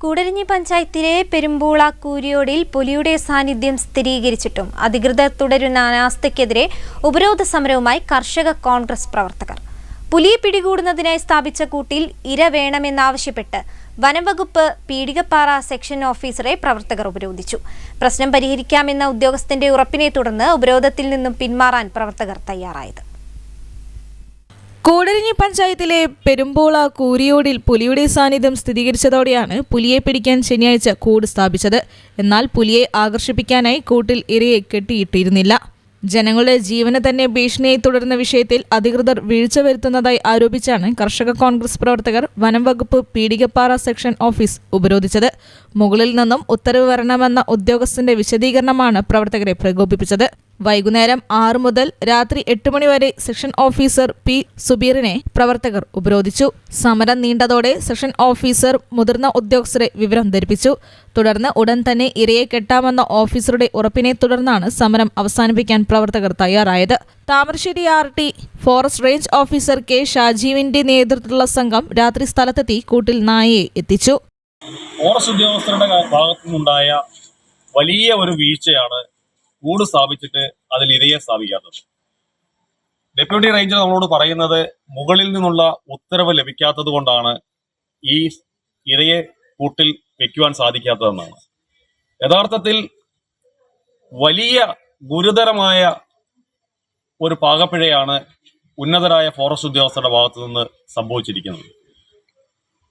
കൂടരഞ്ഞി പഞ്ചായത്തിലെ പെരുമ്പൂള കൂരിയോടിൽ പുലിയുടെ സാന്നിധ്യം സ്ഥിരീകരിച്ചിട്ടും അധികൃതർ തുടരുന്ന അനാസ്ഥയ്ക്കെതിരെ ഉപരോധ സമരവുമായി കർഷക കോൺഗ്രസ് പ്രവർത്തകർ. പുലിയെ പിടികൂടുന്നതിനായി സ്ഥാപിച്ച കൂട്ടിൽ ഇര വേണമെന്നാവശ്യപ്പെട്ട് വനംവകുപ്പ് പീടികപ്പാറ സെക്ഷൻ ഓഫീസറെ പ്രവർത്തകർ ഉപരോധിച്ചു. പ്രശ്നം പരിഹരിക്കാമെന്ന ഉദ്യോഗസ്ഥന്റെ ഉറപ്പിനെ തുടർന്ന് ഉപരോധത്തിൽ നിന്നും പിന്മാറാൻ പ്രവർത്തകർ തയ്യാറായത്. കൂടരഞ്ഞി പഞ്ചായത്തിലെ പെരുമ്പോള കൂരിയോടിൽ പുലിയുടെ സാന്നിധ്യം സ്ഥിരീകരിച്ചതോടെയാണ് പുലിയെ പിടിക്കാൻ ശനിയാഴ്ച കൂട് സ്ഥാപിച്ചത്. എന്നാൽ പുലിയെ ആകർഷിപ്പിക്കാനായി കൂട്ടിൽ ഇരയെ കെട്ടിയിട്ടിരുന്നില്ല. ജനങ്ങളുടെ ജീവന് തന്നെ ഭീഷണിയായി തുടരുന്ന വിഷയത്തിൽ അധികൃതർ വീഴ്ച വരുത്തുന്നതായി ആരോപിച്ചാണ് കർഷക കോൺഗ്രസ് പ്രവർത്തകർ വനം വകുപ്പ് പീടികപ്പാറ സെക്ഷൻ ഓഫീസ് ഉപരോധിച്ചത്. മുകളിൽ നിന്നും ഉത്തരവ് വരണമെന്ന ഉദ്യോഗസ്ഥന്റെ വിശദീകരണമാണ് പ്രവർത്തകരെ പ്രകോപിപ്പിച്ചത്. വൈകുന്നേരം ആറ് മുതൽ രാത്രി എട്ട് മണിവരെ സെക്ഷൻ ഓഫീസർ പി സുബീറിനെ പ്രവർത്തകർ ഉപരോധിച്ചു. സമരം നീണ്ടതോടെ സെക്ഷൻ ഓഫീസർ മുതിർന്ന ഉദ്യോഗസ്ഥരെ വിവരം ധരിപ്പിച്ചു. തുടർന്ന് ഉടൻ തന്നെ ഇരയെ കെട്ടാമെന്ന ഓഫീസറുടെ ഉറപ്പിനെ തുടർന്നാണ് സമരം അവസാനിപ്പിക്കാൻ പ്രവർത്തകർ തയ്യാറായത്. Thamarassery R T forest range officer K ഷാജീവിന്റെ നേതൃത്വത്തിലുള്ള സംഘം രാത്രി സ്ഥലത്തെത്തി കൂട്ടിൽ നായയെ എത്തിച്ചു. ഫോറസ്റ്റ് ഉദ്യോഗസ്ഥരുടെ ഭാഗത്തുനിന്നുണ്ടായ വലിയ ഒരു വീഴ്ചയാണ് കൂട് സ്ഥാപിച്ചിട്ട് അതിൽ ഇരയെ സ്ഥാപിക്കാത്തത്. ഡെപ്യൂട്ടി റേഞ്ചർ നമ്മളോട് പറയുന്നത് മുകളിൽ നിന്നുള്ള ഉത്തരവ് ലഭിക്കാത്തത് കൊണ്ടാണ് ഈ ഇരയെ കൂട്ടിൽ വെക്കുവാൻ സാധിക്കാത്തതെന്നാണ്. യഥാർത്ഥത്തിൽ വലിയ ഗുരുതരമായ ഒരു പാകപ്പിഴയാണ് ഉന്നതരായ ഫോറസ്റ്റ് ഉദ്യോഗസ്ഥരുടെ ഭാഗത്തു നിന്ന് സംഭവിച്ചിരിക്കുന്നത്.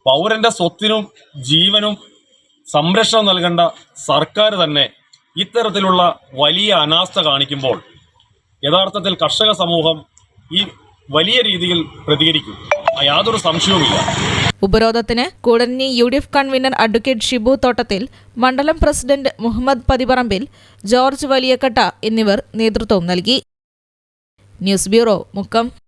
പൗരന്റെ സ്വത്തിനും ജീവനും സംരക്ഷണം നൽകേണ്ട സർക്കാർ തന്നെ ഇത്തരത്തിലുള്ള വലിയ അനാസ്ഥ കാണിക്കുമ്പോൾ യഥാർത്ഥത്തിൽ കർഷക സമൂഹം ഈ വലിയ രീതിയിൽ പ്രതികരിക്കും. യാതൊരു സംശയവുമില്ല. ഉപരോധത്തിന് കൂടന്നി U D F convener advocate Shibu Thottathil മണ്ഡലം പ്രസിഡന്റ് മുഹമ്മദ് പതിപറമ്പിൽ ജോർജ് വലിയക്കട്ട എന്നിവർ നേതൃത്വം നൽകി. News bureau Mukkam.